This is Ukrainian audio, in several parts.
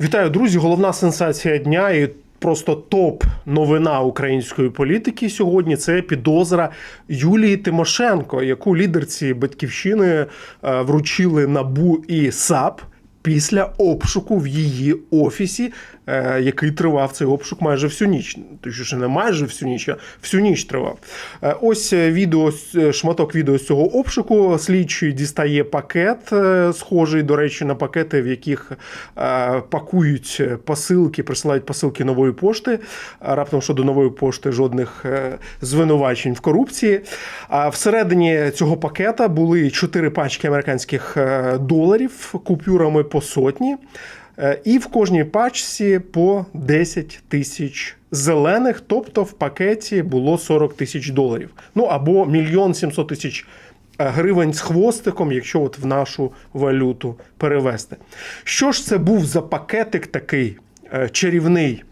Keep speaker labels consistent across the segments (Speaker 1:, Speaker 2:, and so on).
Speaker 1: Вітаю, друзі! Головна сенсація дня і просто топ новина української політики сьогодні. Це підозра Юлії Тимошенко, яку лідерці батьківщини е, вручили набу і САП. Після обшуку в її офісі, е, який тривав цей обшук майже всю ніч. Точніше, не майже всю ніч, а всю ніч тривав. Е, Ось е, відео, з- шматок відео з цього обшуку. Слідчий дістає пакет, е, схожий, до речі, на пакети, в яких е, пакують посилки, присилають посилки нової пошти. Раптом щодо нової пошти жодних е, звинувачень в корупції. А всередині цього пакета були чотири пачки американських е, доларів купюрами по сотні. Е, І в кожній пачці по 10 тисяч зелених, тобто в пакеті було 40 тисяч доларів. Ну або мільйон 700 тисяч е, гривень з хвостиком, якщо от в нашу валюту перевести. Що ж це був за пакетик такий е, чарівний?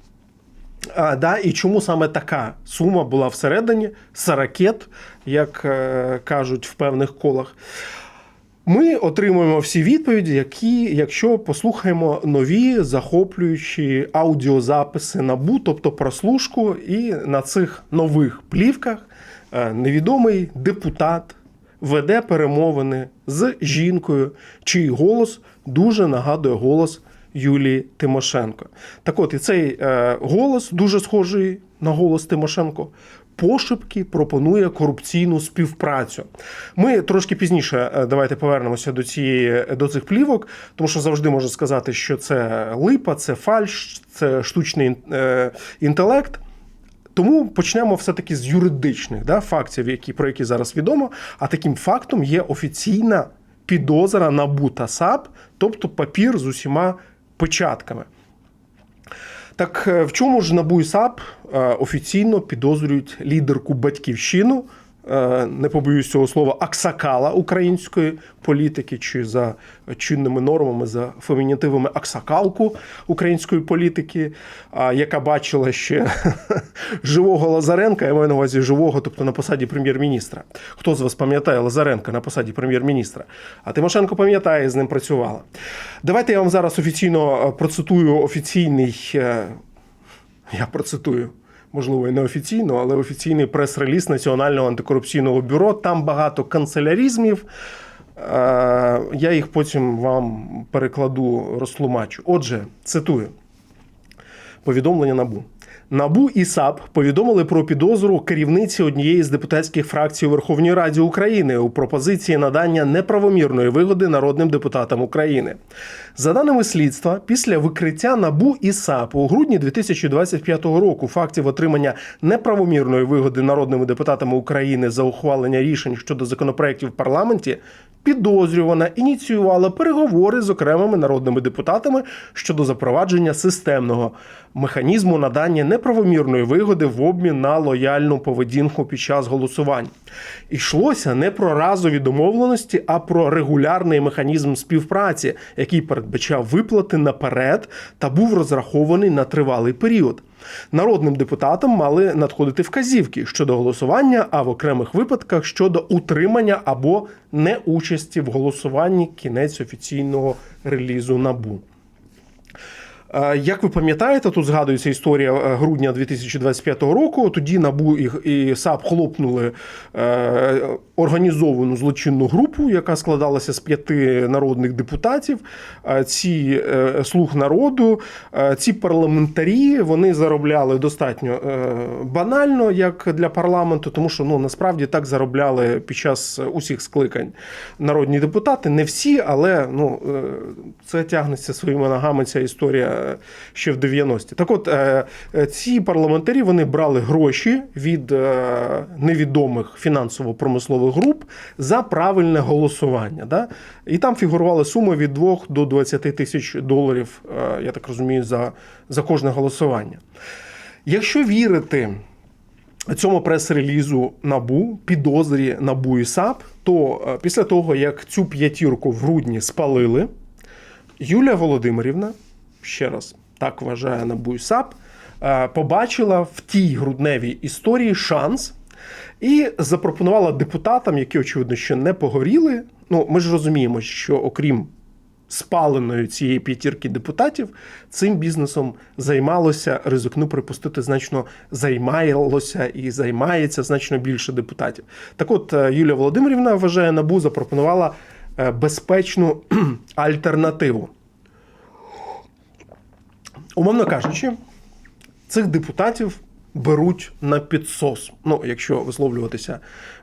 Speaker 1: А, да, і чому саме така сума була всередині саракет, як е, кажуть в певних колах? Ми отримуємо всі відповіді, які, якщо послухаємо нові захоплюючі аудіозаписи набу, тобто прослушку, і на цих нових плівках е, невідомий депутат веде перемовини з жінкою, чий голос дуже нагадує голос Юлії Тимошенко. Так от, і цей е, голос дуже схожий на голос Тимошенко. Пошепки пропонує корупційну співпрацю. Ми трошки пізніше е, давайте повернемося до цієї до цих плівок, тому що завжди можна сказати, що це липа, це фальш, це штучний е, інтелект. Тому почнемо все-таки з юридичних да, фактів, які, про які зараз відомо. А таким фактом є офіційна підозра НАБУ та САП, тобто папір з усіма печатками. Так е, в чому ж НАБУ і САП е, офіційно підозрюють лідерку батьківщину, не побоюсь цього слова, аксакала української політики, чи за чинними нормами, за фемінітивами аксакалку української політики, яка бачила ще живого Лазаренка, я маю на увазі живого, тобто на посаді прем'єр-міністра. Хто з вас пам'ятає Лазаренка на посаді прем'єр-міністра? А Тимошенко пам'ятає, з ним працювала. Давайте я вам зараз офіційно е, процитую офіційний. е, Я процитую. Можливо, і не офіційно, але офіційний прес-реліз Національного антикорупційного бюро. Там багато канцеляризмів. Е, Я їх потім вам перекладу, розтлумачу. Отже, цитую повідомлення НАБУ. НАБУ і САП повідомили про підозру керівниці однієї з депутатських фракцій у Верховній Раді України у пропозиції надання неправомірної вигоди народним депутатам України. За даними слідства, після викриття НАБУ і САП у грудні 2025 року фактів отримання неправомірної вигоди народними депутатами України за ухвалення рішень щодо законопроєктів в парламенті підозрювана ініціювала переговори з окремими народними депутатами щодо запровадження системного механізму надання неправомірної вигоди в обмін на лояльну поведінку під час голосувань. Йшлося не про разові домовленості, а про регулярний механізм співпраці, який передбачав виплати наперед та був розрахований на тривалий період. Народним депутатам мали надходити вказівки щодо голосування, а в окремих випадках щодо утримання або неучасті в голосуванні кінець офіційного релізу НАБУ. Е, Як ви пам'ятаєте, тут згадується історія е, грудня 2025 року. Тоді НАБУ і, САП хлопнули е, організовану злочинну групу, яка складалася з п'яти народних депутатів. Ці слуг народу, ці парламентарі вони заробляли достатньо банально, як для парламенту, тому що ну насправді так заробляли під час усіх скликань народні депутати. Не всі, але ну це тягнеться своїми ногами. Ця історія ще в 90-ті. Так, от е, е, ці парламентарі вони брали гроші від е, невідомих фінансово-промислових груп за правильне голосування. Да? І там фігурували суми від 2 до 20 тисяч доларів, е, я так розумію, за, за кожне голосування. Якщо вірити цьому прес-релізу НАБУ, підозрі НАБУ і САП, то е, після того, як цю п'ятірку в грудні спалили, Юлія Володимирівна, ще раз так вважає НАБУ САП, е, побачила в тій грудневій історії шанс і запропонувала депутатам, які, очевидно, ще не погоріли. Ну, ми ж розуміємо, що окрім спаленої цієї п'ятірки депутатів цим бізнесом займалося, ризикну припустити, значно займалося і займається значно більше депутатів. Так от е, Юлія Володимирівна вважає, набу запропонувала е, безпечну альтернативу. Умовно кажучи, цих депутатів беруть на підсос. Ну, якщо висловлюватися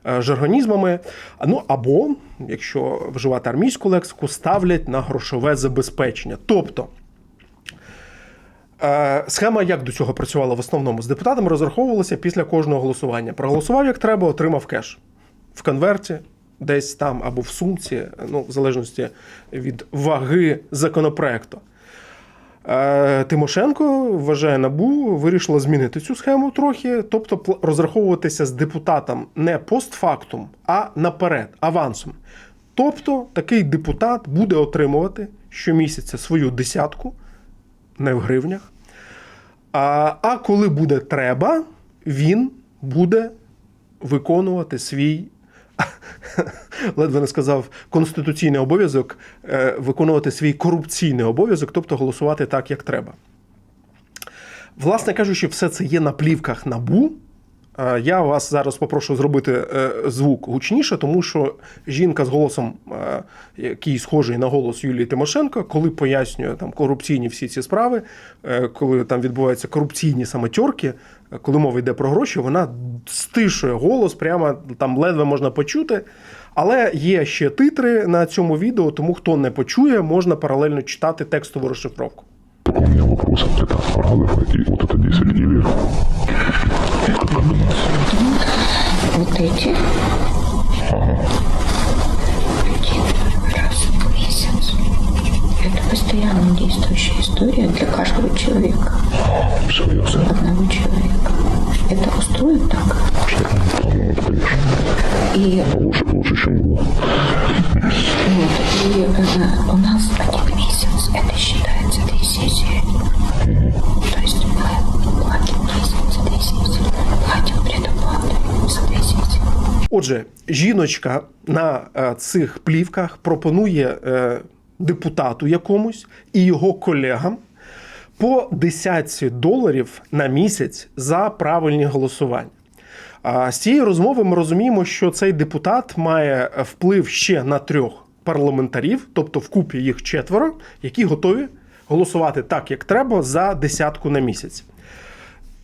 Speaker 1: е, жаргонізмами, ну або, якщо вживати армійську лексику, ставлять на грошове забезпечення. Тобто. Е, Схема як до цього працювала в основному з депутатами, розраховувалася після кожного голосування. Проголосував як треба, отримав кеш в конверті, десь там або в сумці, ну в залежності від ваги законопроекту. Тимошенко вважає набу, вирішила змінити цю схему трохи, тобто розраховуватися з депутатом не постфактум, а наперед, авансом. Тобто такий депутат буде отримувати щомісяця свою десятку, не в гривнях. А, а коли буде треба, він буде виконувати свій. Ледве не сказав конституційний обов'язок е, виконувати свій корупційний обов'язок, тобто голосувати так, як треба. Власне кажучи, все це є на плівках набу. Е, Я вас зараз попрошу зробити е, звук гучніше, тому що жінка з голосом, який схожий на голос Юлії Тимошенко, коли пояснює там корупційні всі ці справи, коли там відбуваються корупційні саме коли мова йде про гроші, вона стишує голос, прямо там ледве можна почути. Але є ще титри на цьому відео, тому хто не почує, можна паралельно читати текстову розшифровку.
Speaker 2: Только у меня вопрос. Это Парадов и вот это 10 или
Speaker 3: Вот эти. Один постоянно действующая история для каждого человека,
Speaker 2: все ясно.
Speaker 3: одного человека. Это устроит так.
Speaker 2: Ну, это, конечно.
Speaker 3: И,
Speaker 2: Лучше, лучше, чем было.
Speaker 3: вот, и э, у нас один месяц, это считается две сессии. То есть мы платим месяц за две сессии, платим предоплаты за две сессии.
Speaker 1: Отже, жіночка на е, цих плівках пропонує е, депутату якомусь і його колегам по десятці доларів на місяць за правильні голосування. А з цієї розмови ми розуміємо, що цей депутат має вплив ще на трьох парламентарів, тобто вкупі їх четверо, які готові голосувати так, як треба, за десятку на місяць.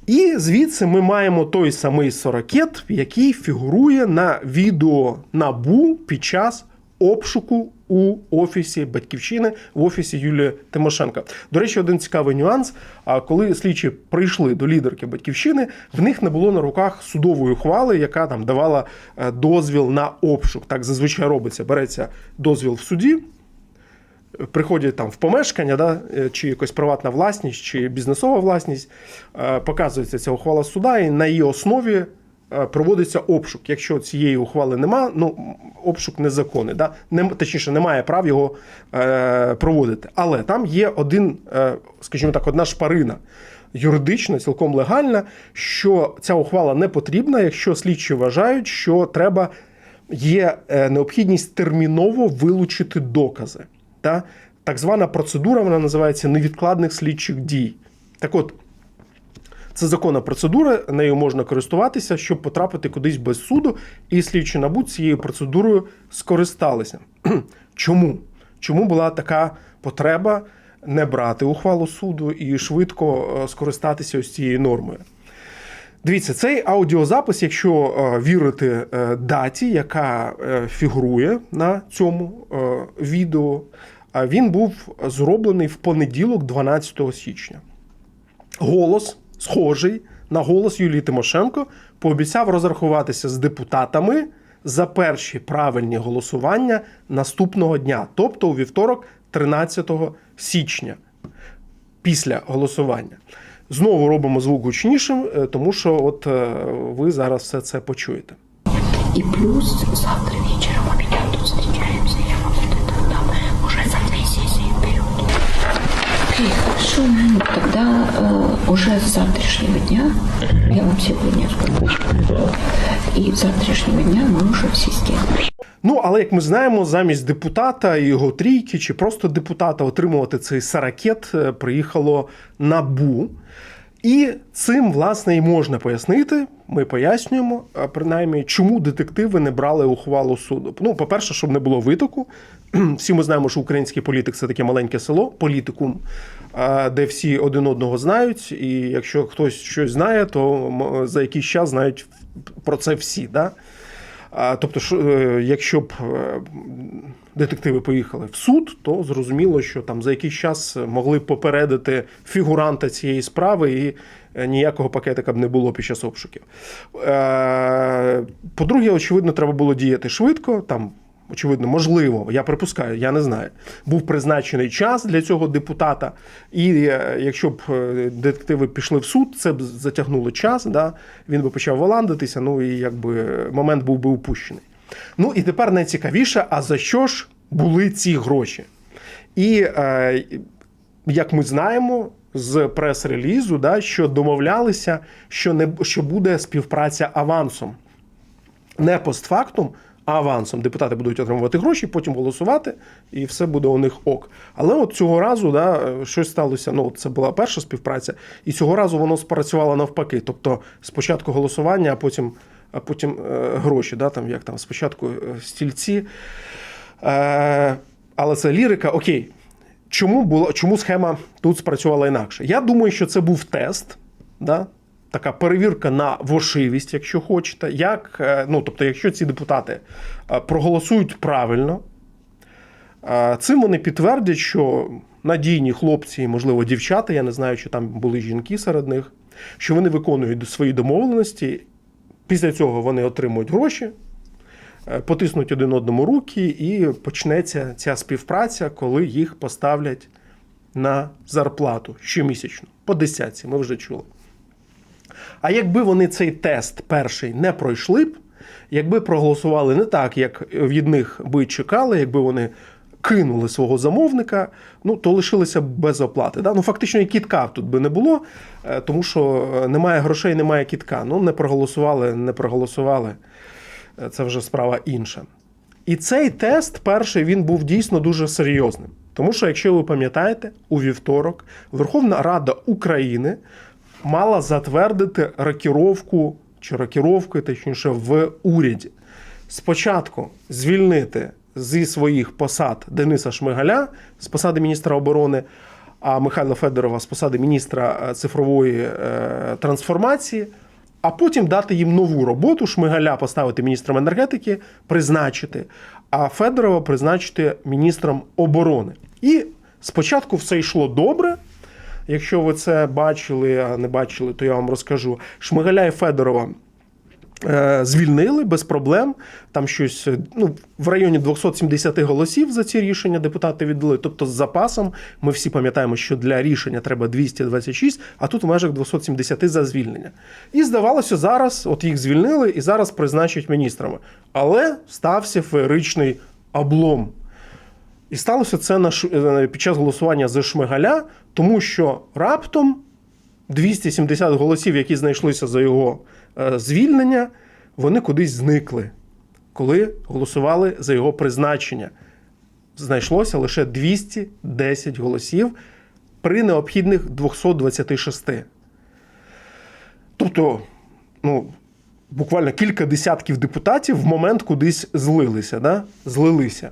Speaker 1: І звідси ми маємо той самий сорокет, який фігурує на відео набу під час обшуку у офісі батьківщини в офісі Юлії Тимошенка. До речі, один цікавий нюанс. А коли слідчі прийшли до лідерки батьківщини, в них не було на руках судової ухвали, яка там давала е, дозвіл на обшук. Так зазвичай робиться. Береться дозвіл в суді, приходять там в помешкання, да, е, чи якась приватна власність, чи бізнесова власність, е, показується ця ухвала суда, і на її основі проводиться обшук. Якщо цієї ухвали нема, ну обшук незаконний, да? Нем- точніше, немає прав його е, проводити. Але там є один, е, скажімо так, одна шпарина. Юридична, цілком легальна, що ця ухвала не потрібна, якщо слідчі вважають, що треба є е, необхідність терміново вилучити докази. Та? Так звана процедура, вона називається невідкладних слідчих дій. Так от, це законна процедура, нею можна користуватися, щоб потрапити кудись без суду, і слідчі набу цією процедурою скористалися. Чому? Чому була така потреба не брати ухвалу суду і швидко е, скористатися ось цією нормою? Дивіться, цей аудіозапис, якщо е, вірити е, даті, яка фігурує на цьому відео, він був зроблений в понеділок, 12 січня. Голос, схожий на голос Юлії Тимошенко, пообіцяв розрахуватися з депутатами за перші правильні голосування наступного дня, тобто у вівторок, 13 січня після голосування. Знову робимо звук гучнішим, е, тому що от е, ви зараз все це почуєте.
Speaker 3: И плюс завтра вечером у меня тут встречаемся. Я вам это дам уже за две сессии вперед. Окей, хорошо. Ну, Тогда э, уже с завтрашнего дня, я вам сегодня скажу,
Speaker 2: Да.
Speaker 3: и с завтрашнего дня мы уже в системе.
Speaker 1: Ну, але як ми знаємо, замість депутата і його трійки, чи просто депутата отримувати цей саракет е, приїхало НАБУ. І цим, власне, і можна пояснити. Ми пояснюємо, принаймні, чому детективи не брали ухвалу суду. Ну, по-перше, щоб не було витоку. Всі ми знаємо, що український політик це таке маленьке село, політикум, де всі один одного знають. І якщо хтось щось знає, то за якийсь час знають про це всі. Да? Тобто, е, якщо б е, детективи поїхали в суд, то зрозуміло, що там за якийсь час могли б попередити фігуранта цієї справи, і е, ніякого пакетика б не було під час обшуків. По-друге, очевидно, треба було діяти швидко. Там, очевидно, можливо, я припускаю, я не знаю. Був призначений час для цього депутата, і е, якщо б е, детективи пішли в суд, це б затягнуло час, да? він би почав валандитися, ну і якби момент був би упущений. Ну і тепер найцікавіше, а за що ж були ці гроші? І е, як ми знаємо з прес-релізу, да, що домовлялися, що не що буде співпраця авансом. Не постфактум, авансом. Депутати будуть отримувати гроші, потім голосувати, і все буде у них ок. Але от цього разу да, щось сталося. Ну, це була перша співпраця, і цього разу воно спрацювало навпаки. Тобто спочатку голосування, а потім, а потім е, гроші. Да, там, як там, спочатку е, стільці. Е, але це лірика. Окей. Чому була, чому схема тут спрацювала інакше? Я думаю, що це був тест, да? Така перевірка на вошивість, якщо хочете. Як, е, ну, тобто, якщо ці депутати е, проголосують правильно, е, цим вони підтвердять, що надійні хлопці, можливо, дівчата, я не знаю, чи там були жінки серед них, що вони виконують свої домовленості. Після цього вони отримують гроші, потиснуть один одному руки, і почнеться ця співпраця, коли їх поставлять на зарплату щомісячно, по десятці, ми вже чули. А якби вони цей тест перший не пройшли б, якби проголосували не так, як від них би чекали, якби вони кинули свого замовника, ну то лишилися б без оплати. Да? Ну фактично і кітка тут би не було, е, тому що е, немає грошей, немає кітка. Ну не проголосували, не проголосували. Е, Це вже справа інша. І цей тест перший він був дійсно дуже серйозним. Тому що, якщо ви пам'ятаєте, у вівторок Верховна Рада України мала затвердити рокіровку чи рокіровки, точніше, в уряді. Спочатку звільнити зі своїх посад Дениса Шмигаля з посади міністра оборони, а Михайла Федорова з посади міністра е, цифрової е, трансформації. А потім дати їм нову роботу, Шмигаля поставити міністром енергетики, призначити, а Федорова призначити міністром оборони. І спочатку все йшло добре. Якщо ви це бачили, а не бачили, то я вам розкажу. Шмигаля і Федорова е, звільнили без проблем. Там щось ну, в районі 270 голосів за ці рішення депутати віддали. Тобто з запасом ми всі пам'ятаємо, що для рішення треба 226, а тут в межах 270 за звільнення. І здавалося, зараз от їх звільнили і зараз призначать міністрами. Але стався феєричний облом. І сталося це на е, під час голосування за Шмигаля, тому що раптом 270 голосів, які знайшлися за його е, звільнення, вони кудись зникли, коли голосували за його призначення. Знайшлося лише 210 голосів при необхідних 226. Тобто, ну, буквально кілька десятків депутатів в момент кудись злилися, да? злилися.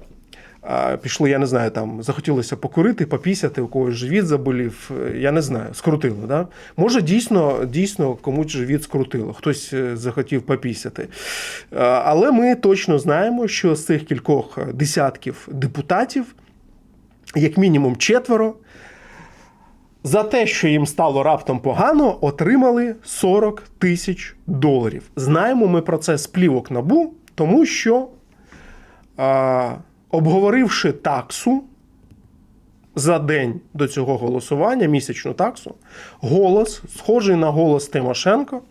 Speaker 1: Пішли, я не знаю, там захотілося покурити, попісяти, у когось живіт заболів, е, я не знаю, скрутило. Да? Може, дійсно, дійсно комусь живіт скрутило, хтось е, захотів попісяти. Але ми точно знаємо, що з цих кількох десятків депутатів, як мінімум четверо, за те, що їм стало раптом погано, отримали 40 тисяч доларів. Знаємо ми про це з плівок набу, тому що, а, обговоривши таксу за день до цього голосування, місячну таксу, голос, схожий на голос Тимошенко,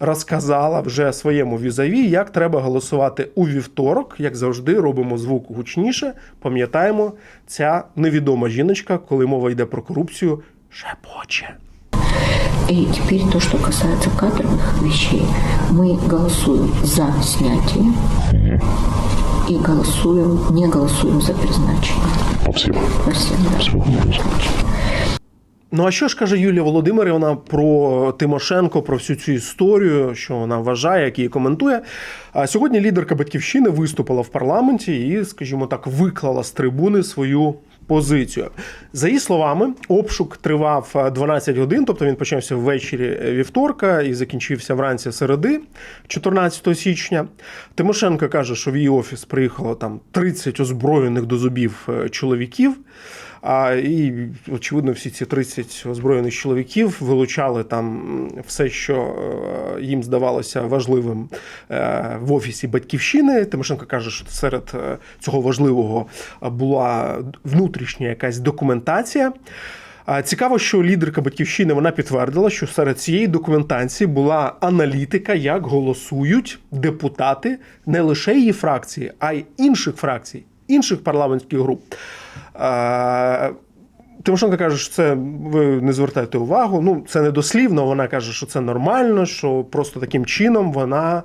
Speaker 1: розказала вже своєму візаві, як треба голосувати у вівторок. Як завжди, робимо звук гучніше. Пам'ятаємо, ця невідома жіночка, коли мова йде про корупцію, шепоче.
Speaker 3: И теперь то, что касается кадровых вещей, мы голосуем за снятие и голосуем, не голосуем за
Speaker 2: призначення.
Speaker 3: Спасибо. Спасибо. Да.
Speaker 2: Спасибо.
Speaker 1: Ну а що ж каже Юлія Володимирівна про Тимошенко, про всю цю історію, що вона вважає, як її коментує? А сьогодні лідерка батьківщини виступила в парламенті і, скажімо так, виклала з трибуни свою. Позицію за її словами, обшук тривав е, 12 годин, тобто він почався ввечері вівторка і закінчився вранці середи, 14 січня. Тимошенко каже, що в її офіс приїхало там 30 озброєних до зубів е, чоловіків. А, і очевидно, всі ці 30 озброєних чоловіків вилучали там все, що е, їм здавалося важливим е, в офісі батьківщини. Тимошенко каже, що серед е, цього важливого була внутрішня якась документація. Цікаво, що лідерка батьківщини вона підтвердила, що серед цієї документації була аналітика, як голосують депутати не лише її фракції, а й інших фракцій, інших парламентських груп. Е, Тимошенко каже, що це ви не звертайте увагу. Ну, це не дослівно. Вона каже, що це нормально, що просто таким чином вона,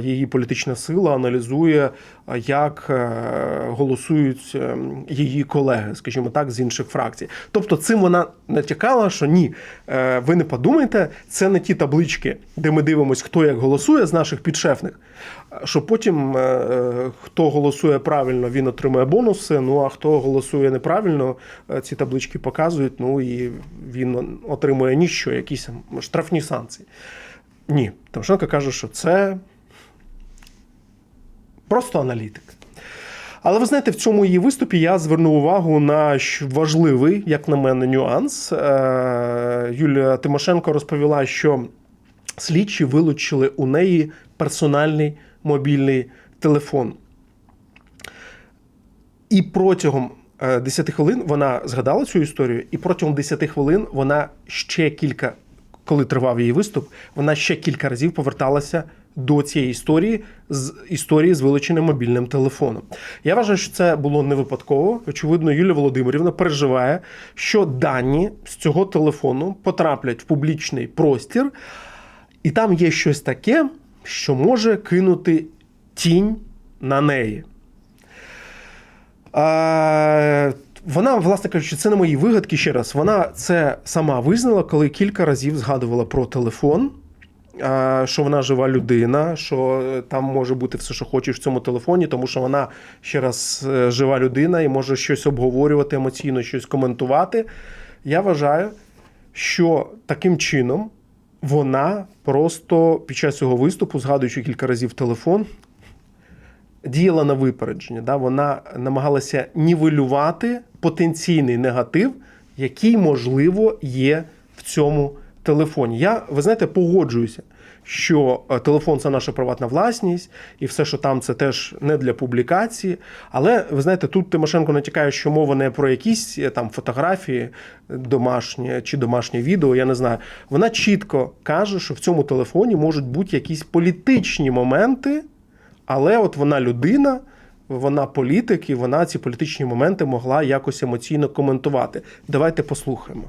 Speaker 1: її політична сила, аналізує, як е, голосують е, її колеги, скажімо так, з інших фракцій. Тобто, цим вона натякала, що ні, е, ви не подумайте, це не ті таблички, де ми дивимося, хто як голосує з наших підшефних. Що потім, хто голосує правильно, він отримує бонуси. Ну а хто голосує неправильно, ці таблички показують. Ну і він отримує ніщо, якісь штрафні санкції. Ні, Тимошенко каже, що це просто аналітик. Але ви знаєте, в цьому її виступі я звернув увагу на важливий, як на мене, нюанс. Е, Юлія Тимошенко розповіла, що слідчі вилучили у неї персональний мобільний телефон. І протягом е, 10 хвилин вона згадала цю історію, і протягом 10 хвилин вона ще кілька, коли тривав її виступ, вона ще кілька разів поверталася до цієї історії з історії з вилученим мобільним телефоном. Я вважаю, що це було не випадково. Очевидно, Юлія Володимирівна переживає, що дані з цього телефону потраплять в публічний простір, і там є щось таке, що може кинути тінь на неї. А, вона, власне кажучи, це не мої вигадки ще раз. Вона це сама визнала, коли кілька разів згадувала про телефон. Що вона жива людина, що е, там може бути все, що хочеш в цьому телефоні, тому що вона ще раз е, жива людина і може щось обговорювати емоційно, щось коментувати. Я вважаю, що таким чином вона просто під час цього виступу, згадуючи кілька разів телефон, діяла на випередження. Да? Вона намагалася нівелювати потенційний негатив, який, можливо, є в цьому телефоні. Я, ви знаєте, погоджуюся, що е, телефон це наша приватна власність, і все, що там, це теж не для публікації. Але ви знаєте, тут Тимошенко натякає, що мова не про якісь е, там фотографії домашні чи домашнє відео, я не знаю. Вона чітко каже, що в цьому телефоні можуть бути якісь політичні моменти. Але от вона людина, вона політик, і вона ці політичні моменти могла якось емоційно коментувати. Давайте послухаємо.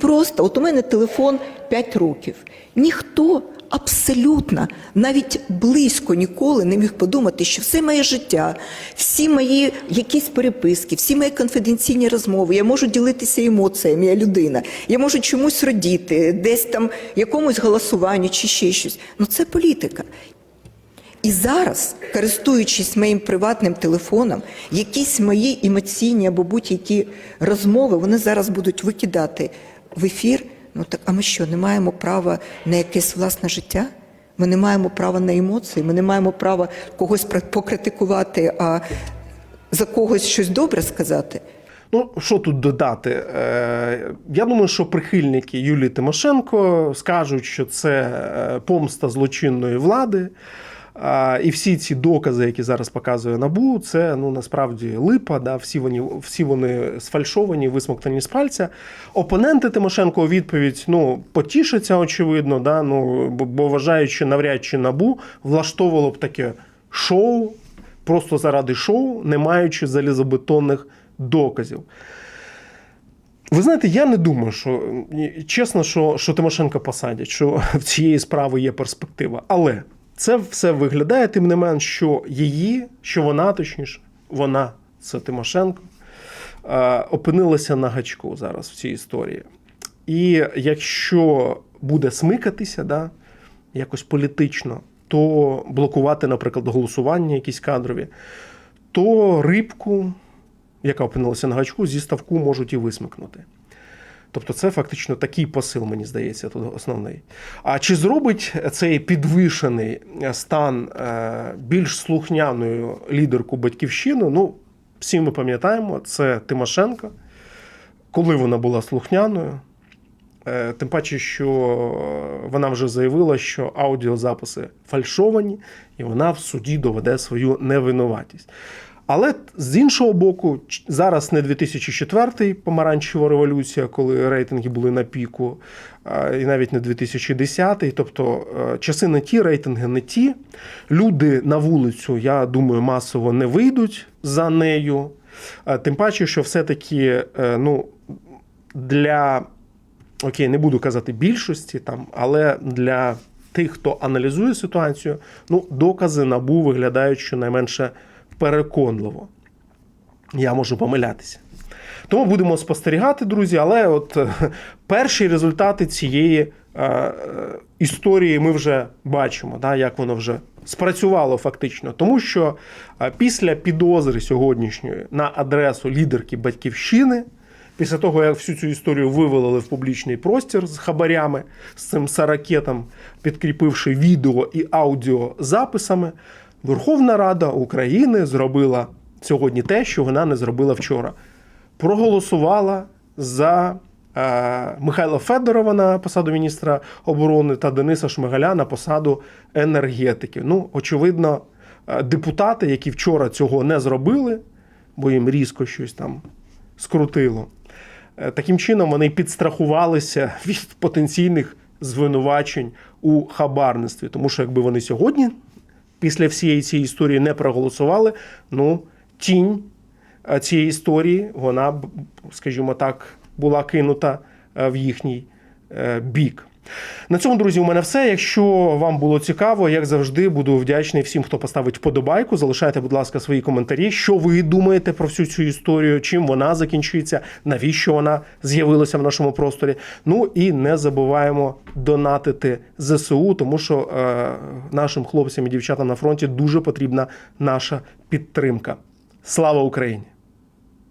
Speaker 4: Просто, от у мене телефон 5 років. Ніхто абсолютно навіть близько ніколи не міг подумати, що все моє життя, всі мої якісь переписки, всі мої конфіденційні розмови, я можу ділитися емоціями, я людина, я можу чомусь родіти, десь там якомусь голосуванню чи ще щось. Ну це політика. І зараз, користуючись моїм приватним телефоном, якісь мої емоційні або будь-які розмови, вони зараз будуть викидати в ефір. Ну так, а ми що, не маємо права на якесь власне життя? Ми не маємо права на емоції, ми не маємо права когось покритикувати, а за когось щось добре сказати.
Speaker 1: Ну, що тут додати? Е, Я думаю, що прихильники Юлії Тимошенко скажуть, що це е, помста злочинної влади. І всі ці докази, які зараз показує Набу, це ну насправді липа. Да, всі вони всі вони сфальшовані, висмоктані з пальця. Опоненти Тимошенко у відповідь ну потішаться, очевидно, да, ну бо, вважають, що навряд чи набу влаштовувало б таке шоу просто заради шоу, не маючи залізобетонних доказів. Ви знаєте, я не думаю, що чесно, що, що Тимошенко посадять, що в цієї справи є перспектива. Але це все виглядає тим не менш, що її, що вона, точніше, вона, це Тимошенко, е, опинилася на гачку зараз в цій історії. І якщо буде смикатися, да, якось політично, то блокувати, наприклад, голосування, якісь кадрові, то рибку, яка опинилася на гачку, зі ставку можуть і висмикнути. Тобто це фактично такий посил, мені здається, тут основний. А чи зробить цей підвишений стан е, більш слухняною лідерку батьківщини? Ну, всі ми пам'ятаємо, це Тимошенко, коли вона була слухняною. Е, Тим паче, що вона вже заявила, що аудіозаписи фальшовані, і вона в суді доведе свою невинуватість. Але з іншого боку, зараз не 2004 помаранчева революція, коли рейтинги були на піку, і навіть не 2010, тобто е, часи не ті, рейтинги не ті. Люди на вулицю, я думаю, масово не вийдуть за нею. Е, Тим паче, що все-таки е, ну, для окей, не буду казати більшості там, але для тих, хто аналізує ситуацію, ну, докази набу виглядають щонайменше переконливо. Я можу помилятися. Тому будемо спостерігати, друзі. Але от е, перші результати цієї е, е, історії ми вже бачимо, да, як воно вже спрацювало фактично. Тому що е, після підозри сьогоднішньої на адресу лідерки батьківщини, після того, як всю цю історію вивели в публічний простір з хабарями, з цим саракетом, підкріпивши відео і аудіо записами, Верховна Рада України зробила сьогодні те, що вона не зробила вчора проголосувала за е, Михайла Федорова на посаду міністра оборони та Дениса Шмигаля на посаду енергетики. Ну, очевидно, е, депутати, які вчора цього не зробили, бо їм різко щось там скрутило. е, Таким чином вони підстрахувалися від потенційних звинувачень у хабарництві. Тому що якби вони сьогодні, після всієї цієї історії, не проголосували, ну тінь е, цієї історії, вона, скажімо так, була кинута е, в їхній е, бік. На цьому, друзі, у мене все. Якщо вам було цікаво, як завжди, буду вдячний всім, хто поставить вподобайку. Залишайте, будь ласка, свої коментарі. Що ви думаєте про всю цю історію? Чим вона закінчиться? Навіщо вона з'явилася в нашому просторі? Ну і не забуваємо донатити ЗСУ, тому що е, нашим хлопцям і дівчатам на фронті дуже потрібна наша підтримка. Слава Україні!